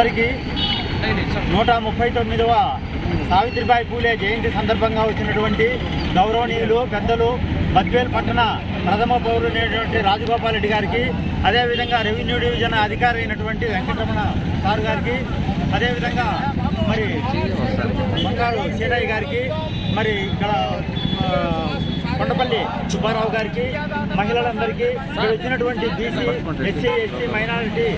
అందరికీ నూట ముప్పై తొమ్మిదవ సావిత్రిబాయి పూలే జయంతి సందర్భంగా వచ్చినటువంటి గౌరవనీయులు పెద్దలు బద్వేల్ పట్టణ ప్రథమ అనేటువంటి రాజగోపాల్ రెడ్డి గారికి అదేవిధంగా రెవెన్యూ డివిజన్ అధికారి అయినటువంటి వెంకటరమణ సార్ గారికి అదేవిధంగా మరి బంగారు సీనయ్య గారికి మరి ఇక్కడ కొండపల్లి సుబ్బారావు గారికి మహిళలందరికీ ఇక్కడ వచ్చినటువంటి బీసీ ఎస్సీ ఎస్టీ మైనారిటీ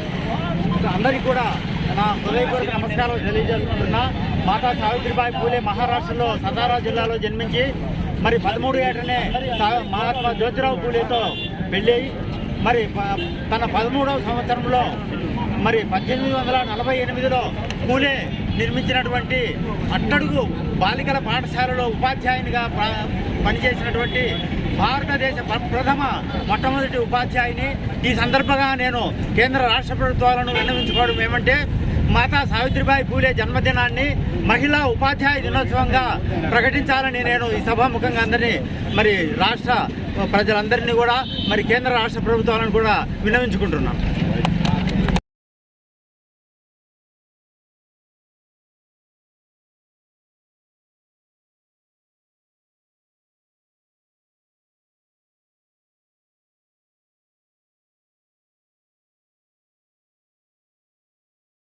అందరికీ కూడా నా హృదయపూర్వక నమస్కారాలు తెలియజేసుకుంటున్నా మాతా సావిత్రిబాయి పూలే మహారాష్ట్రలో సతారా జిల్లాలో జన్మించి మరి పదమూడు ఏటనే మహాత్మా జ్యోతిరావు పూలేతో పెళ్ళి మరి ప- తన పదమూడవ సంవత్సరంలో మరి పద్దెనిమిది వందల నలభై ఎనిమిదిలో పూలే నిర్మించినటువంటి అట్టడుగు బాలికల పాఠశాలలో ఉపాధ్యాయునిగా ప- పనిచేసినటువంటి భారతదేశ ప్రథమ మొట్టమొదటి ఉపాధ్యాయుని. ఈ సందర్భంగా నేను కేంద్ర రాష్ట్ర ప్రభుత్వాలను విన్నవించుకోవడం ఏమంటే మాతా సావిత్రిబాయి పూలే జన్మదినాన్ని మహిళా ఉపాధ్యాయ దినోత్సవంగా ప్రకటించాలని నేను ఈ సభాముఖంగా అందరినీ మరి రాష్ట్ర ప్రజలందరినీ కూడా మరి కేంద్ర రాష్ట్ర ప్రభుత్వాలను కూడా విన్నవించుకుంటున్నాను